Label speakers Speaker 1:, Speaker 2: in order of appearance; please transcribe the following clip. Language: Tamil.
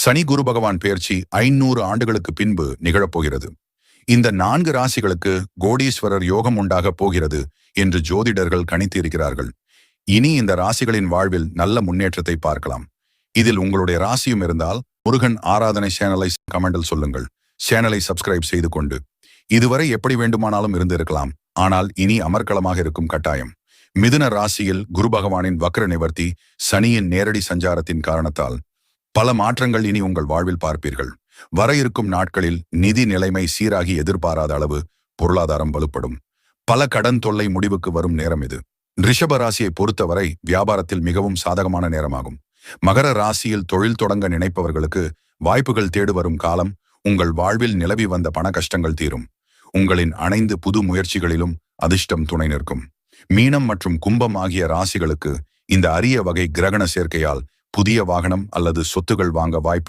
Speaker 1: சனி குரு பகவான் பெயர்ச்சி ஐநூறு ஆண்டுகளுக்கு பின்பு நிகழப்போகிறது. இந்த நான்கு ராசிகளுக்கு கோடீஸ்வரர் யோகம் உண்டாகப் போகிறது என்று ஜோதிடர்கள் கணித்திருக்கிறார்கள். இனி இந்த ராசிகளின் வாழ்வில் நல்ல முன்னேற்றத்தை பார்க்கலாம். இதில் உங்களுடைய ராசியும் இருந்தால் முருகன் ஆராதனை சேனலை கமெண்டில் சொல்லுங்கள். சேனலை சப்ஸ்கிரைப் செய்து கொண்டு. இதுவரை எப்படி வேண்டுமானாலும் இருந்திருக்கலாம். ஆனால் இனி அமர்க்களமாக இருக்கும் கட்டாயம். மிதுன ராசியில் குரு பகவானின் வக்ர நிவர்த்தி சனியின் நேரடி சஞ்சாரத்தின் காரணத்தால். பல மாற்றங்கள் இனி உங்கள் வாழ்வில் பார்ப்பீர்கள். வர இருக்கும் நாட்களில் நிதி நிலைமை சீராகி எதிர்பாராத அளவு பொருளாதாரம் வலுப்படும். பல கடன் தொல்லை முடிவுக்கு வரும் நேரம் இது. ரிஷப ராசியை பொறுத்தவரை வியாபாரத்தில் மிகவும் சாதகமான நேரமாகும். மகர ராசியில் தொழில் தொடங்க நினைப்பவர்களுக்கு வாய்ப்புகள் தேடு வரும் காலம் உங்கள் வாழ்வில் நிலவி வந்த பண கஷ்டங்கள் தீரும். உங்களின் அனைந்து புது முயற்சிகளிலும் அதிர்ஷ்டம் துணை நிற்கும். மீனம் மற்றும் கும்பம் ஆகிய ராசிகளுக்கு இந்த அரிய வகை கிரகண சேர்க்கையால் புதிய வாகனம் அல்லது சொத்துகள் வாங்க வாய்ப்பு